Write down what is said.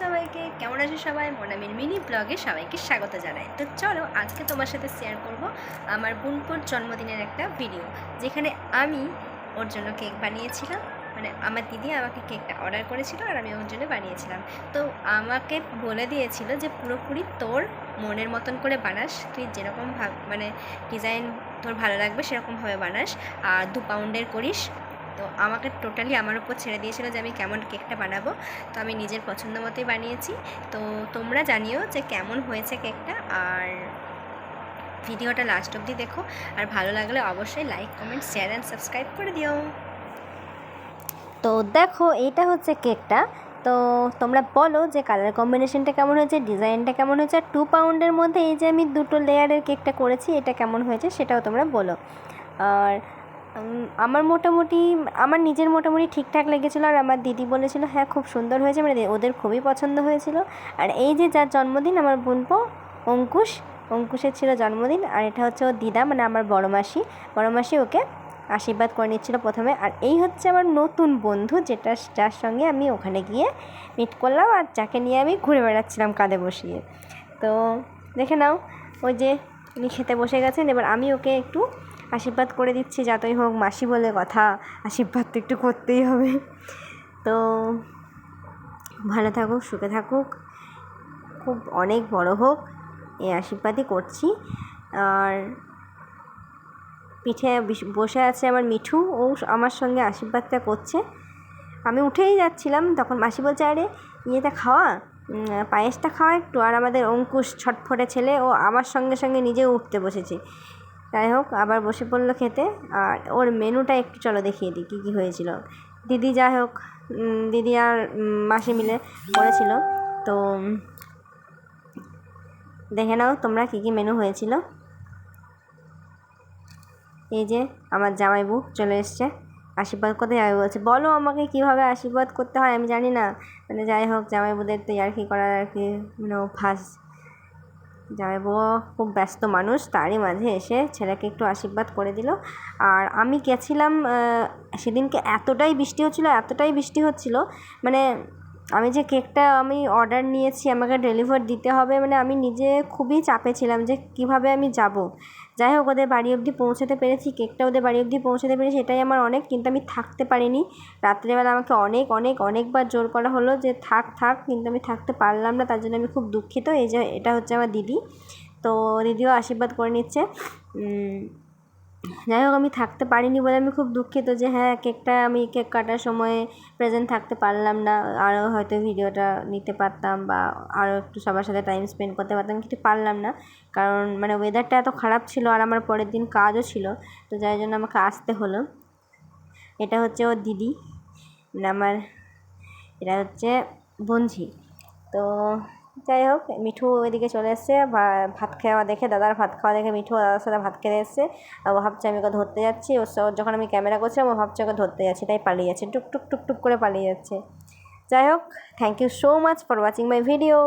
সবাইকে, কেমন আছে সবাই? মোনামির মিনি ব্লগে সবাইকে স্বাগত জানাই। তো চলো, আজকে তোমার সাথে শেয়ার করব আমার বোনপুর জন্মদিনের একটা ভিডিও যেখানে আমি ওর জন্য কেক বানিয়েছিলাম। মানে আমার দিদি আমাকে কেকটা অর্ডার করেছিল আর আমি ওর জন্য বানিয়েছিলাম। তো আমাকে বলে দিয়েছিল যে, পুরোপুরি তোর মনের মতন করে বানাস। তুই যেরকম ভাব মানে ডিজাইন তোর ভালো লাগবে, সেরকমভাবে বানাস। আর দু পাউন্ডের করিস। তো আমাকে টোটালি আমার উপর ছেড়ে দিয়েছিল যে আমি কেমন কেকটা বানাবো। তো আমি নিজের পছন্দ মতোই বানিয়েছি। তো তোমরা জানিও যে কেমন হয়েছে কেকটা আর ভিডিওটা লাস্ট অবধি দেখো। আর ভালো লাগলে অবশ্যই like comment share and subscribe করে দিও। তো দেখো এইটা হচ্ছে কেকটা তো তোমরা বলো যে কালার কম্বিনেশনটা কেমন হয়েছে ডিজাইনটা কেমন হয়েছে। আর টু পাউন্ডের মধ্যে এই যে আমি দুটো লেয়ারের কেকটা করেছি, এটা কেমন হয়েছে সেটাও তোমরা বলো। আর আমার মোটামুটি, আমার নিজের মোটামুটি ঠিকঠাক লেগেছিলো আর আমার দিদি বলেছিল হ্যাঁ খুব সুন্দর হয়েছে। মানে ওদের খুবই পছন্দ হয়েছিল। আর এই যে যার জন্মদিন, আমার বোনপো, অঙ্কুশ, অঙ্কুশের ছিল জন্মদিন, আর এটা হচ্ছে ওর দিদা মানে আমার বড় মাসি। বড় মাসি ওকে আশীর্বাদ করে নিচ্ছিল প্রথমে। আর এই হচ্ছে আমার নতুন বন্ধু, যেটা যার সঙ্গে আমি ওখানে গিয়ে মিট করলাম আর যাকে নিয়ে আমি ঘুরে বেড়াচ্ছিলাম কাঁধে বসিয়ে। তো দেখে নাও, ওই যে উনি খেতে বসে গেছেন, এবার আমি ওকে একটু আশীর্বাদ করে দিচ্ছি, যতই হোক মাসি বলে কথা, আশীর্বাদ তো একটু করতেই হবে। তো ভালো থাকুক, সুখে থাকুক, খুব অনেক বড় হোক, এই আশীর্বাদই করছি। আর পিঠে বিস- আছে আমার মিঠু, ও আমার সঙ্গে আশীর্বাদটা করছে। আমি উঠেই যাচ্ছিলাম, তখন মাসি বলছে, আরে, ইয়েটা খাওয়া? পায়েসটা খাওয়া একটু, আর আমাদের অঙ্কুশ ছটফটে ছেলে, ও আমার সঙ্গে সঙ্গে নিজেও উঠতে বসেছে। যাই হোক, আবার বসে পড়ল খেতে। আর ওর মেনুটা একটু চলো দেখিয়ে দিই, কী কী হয়েছিল। দিদি যাই হোক দিদি আর মাসি মিলে করেছিল। তো, দেখে নাও তোমরা কী কী মেনু হয়েছিল। এই যে, আমার জামাইবু চলে এসছে। আশীর্বাদ করতে যাবে বলছে, বলো আমাকে কীভাবে আশীর্বাদ করতে হয়, আমি জানি না। মানে যাই হোক, জামাইবুদের তো আর কি করার আর কি মানে অভ্যাস। জামাইবাবু খুব ব্যস্ত মানুষ, তারই মাঝে এসে ছেলেকে একটু আশীর্বাদ করে দিল। আর আমি গেছিলাম সেদিনকে এতটাই বৃষ্টি হচ্ছিল, এতটাই বৃষ্টি হচ্ছিল মানে আমি যে কেকটা আমি অর্ডার নিয়েছি, আমাকে ডেলিভার দিতে হবে মানে আমি নিজে খুবই চাপে ছিলাম যে কীভাবে আমি যাব। যাই হোক, ওদের বাড়ি অবধি পৌঁছাতে পেরেছি, কেকটা ওদের বাড়ি অবধি পৌঁছাতে পেরেছি, এটাই আমার অনেক, কিন্তু আমি থাকতে পারিনি। রাত্রেবেলা আমাকে অনেক অনেক, অনেকবার জোর করা হলো যে থাক থাক, কিন্তু আমি থাকতে পারলাম না, তার জন্য আমি খুব দুঃখিত, এই যে এটা হচ্ছে আমার দিদি। তো দিদিও আশীর্বাদ করে নিচ্ছে। যাই হোক, আমি থাকতে পারিনি বলে আমি খুব দুঃখিত যে হ্যাঁ কেকটা আমি কেক কাটার সময় প্রেজেন্ট থাকতে পারলাম না। আরও হয়তো ভিডিওটা নিতে পারতাম বা আরও একটু সবার সাথে টাইম স্পেন্ড করতে পারতাম, কিন্তু পারলাম না। কারণ মানে ওয়েদারটা এত খারাপ ছিল আর আমার পরের দিন কাজও ছিল, তো যার জন্য আমাকে আসতে হলো। এটা হচ্ছে ওর দিদি মানে আমার, এটা হচ্ছে বঞ্ঝি তো যাই হোক, মিঠু ওইদিকে চলে এসছে। ভাত খাওয়া দেখে, দাদার ভাত খাওয়া দেখে মিঠু দাদার সাথে ভাত খেতে এসছে। ও ভাবছে আমি ওকে ধরতে যাচ্ছি। ওর যখন আমি ক্যামেরা করছিলাম, ও ভাবছে ওকে ধরতে যাচ্ছি, তাই পালিয়ে যাচ্ছে। টুক টুক টুক টুক করে পালিয়ে যাচ্ছে। যাই হোক thank you so much for watching my video